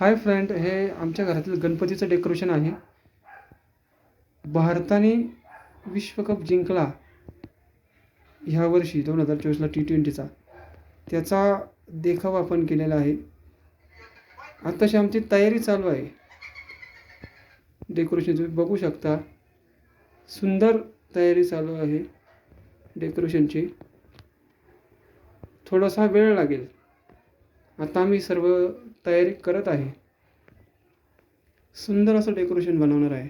Hi friend हे आमच्या घरातील गणपतीचं डेकोरेशन आहे. भारताने विश्वकप जिंकला ह्या वर्षी दोन हजार चोवीसला टी ट्वेंटीचा त्याचा देखावा आपण केलेला आहे. आत्ताशी आमची तयारी चालू आहे. डेकोरेशन तुम्ही बघू शकता. सुंदर तयारी चालू आहे डेकोरेशनची. थोडासा वेळ लागेल. आता आम्ही सर्व तयारी करत आहे. सुंदर असं डेकोरेशन बनवणार आहे.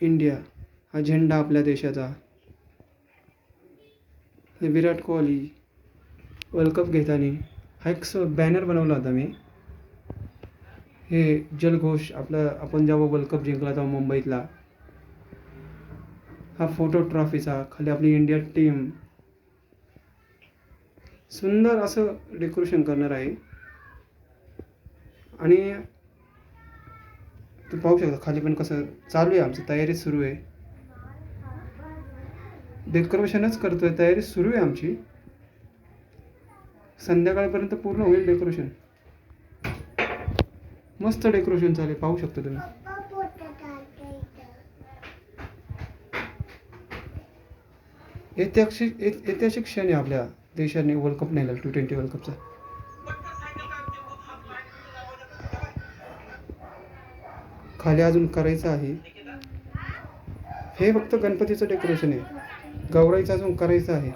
इंडिया हा झेंडा आपल्या देशाचा. विराट कोहली वर्ल्ड कप घेताना हा एक बॅनर बनवला होता मी. हे जलघोष आपला आपण जेव्हा वर्ल्ड कप जिंकला तेव्हा मुंबईतला. हा फोटो ट्रॉफीचा खाली आपली इंडिया टीम सुंदर असं डेकोरेशन करणार आहे. आणि तू पाहू शकता खाली पण कसं चालू आहे आमची तयारी सुरू आहे. डेकोरेशनच करतोय तयारी सुरू आहे आमची. संध्याकाळपर्यंत पूर्ण होईल डेकोरेशन. मस्त डेकोरेशन चालेल पाहू शकता तुम्ही. ऐतिहासिक ऐ- ऐतिहासिक क्षण आहे आपल्या देशाने वर्ल्ड कप नेला टी ट्वेंटी वर्ल्ड कपचा. खाली अजून करायचं आहे. हे फक्त गणपतीचं डेकोरेशन आहे. गौराईचं अजून करायचं आहे.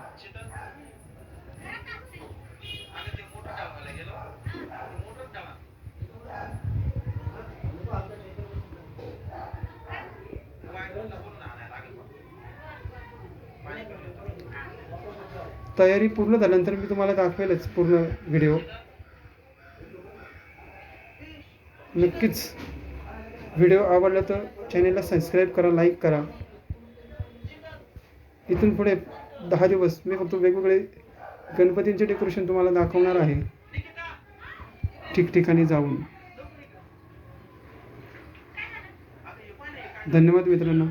तयारी पूर्ण झाल्यानंतर मी तुम्हाला दाखवेलच पूर्ण व्हिडिओ नक्कीच. व्हिडिओ आवडला तर चॅनेलला सबस्क्राईब करा लाईक करा. इथून पुढे दहा दिवस मी फक्त वेगवेगळे गणपतींचे डेकोरेशन तुम्हाला दाखवणार आहे. ठिकठिकाणी जाऊन. धन्यवाद मित्रांनो.